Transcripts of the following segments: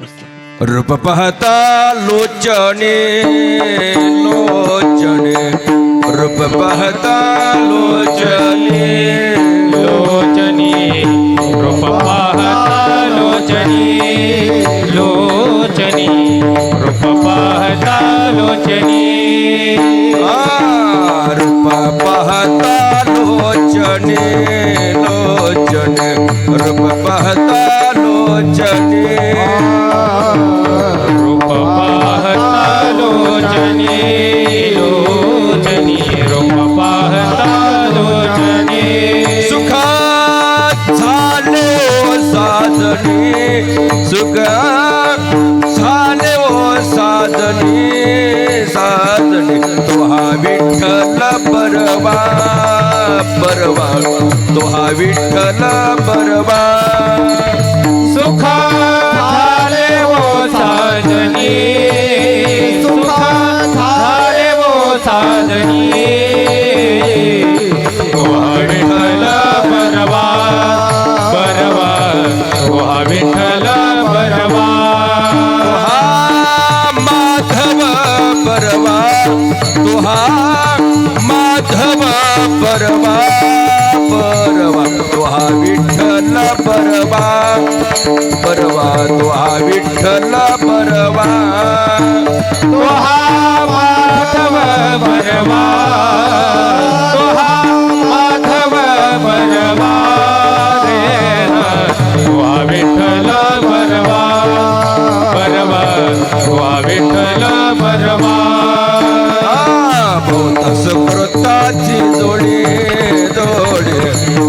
রূপহতা লোচনে লোচনে রূপহতা লোচনে লোচনে রূপহতা লোচনে লোচনে রূপহতা লোচনে। রূপহতা লোচনে লোচনে রূপহতা লোচনে। सुख झाले ओ साधनी साधनी। तुहा विठ्ठल परवा परवा। तुहा विठ्ठल परवा। परवा. माधव परवा. तुहा माधव परवा. परवा. तुहा विठ्ठल परवा. परवा तुहा विठ्ठल जोडी जोडी.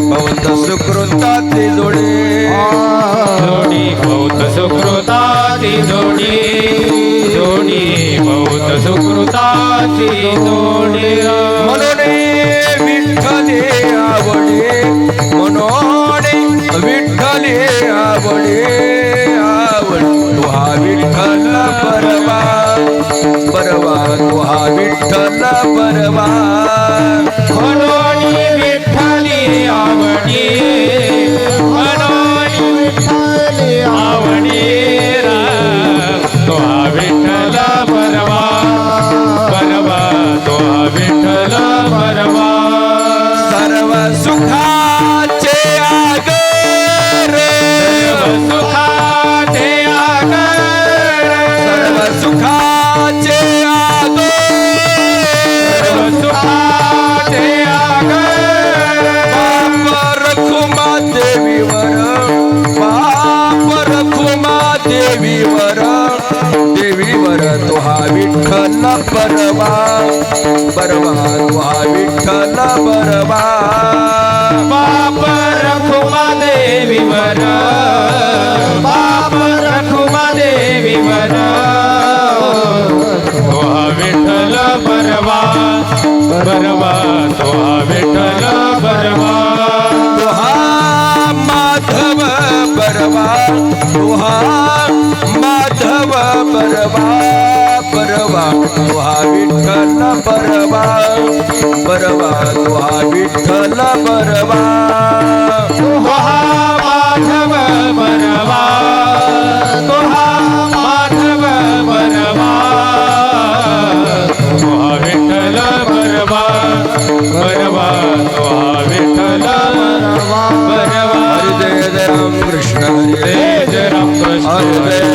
बहुत सुकृताची जोडी. जोडी बहुत सुकृताची जोडी. जोडी बहुत सुकृताची जोडी. म्हणून देवीवर देवीवर तो हा विठ्ठल परवा परवा तो हा विठ्ठल परवा. बाप रखुमा देवीवर बाप रखुमा देवीवर तो हा विठ्ठल बरवा बरवा तो हा विठ्ठल बरवा तो हा माधव परवा तो हा माधव परवा परवा तो हा विठ्ठल परवा. परवा तो हा विठ्ठल परवा. तो हा माधव बरवा तो हा माधव बरवा तो हा विठ्ठल बरवा बरवा तो हा विठ्ठल बरवा हरे जय जय राम कृष्ण हरे जय. जय राम कृष्ण.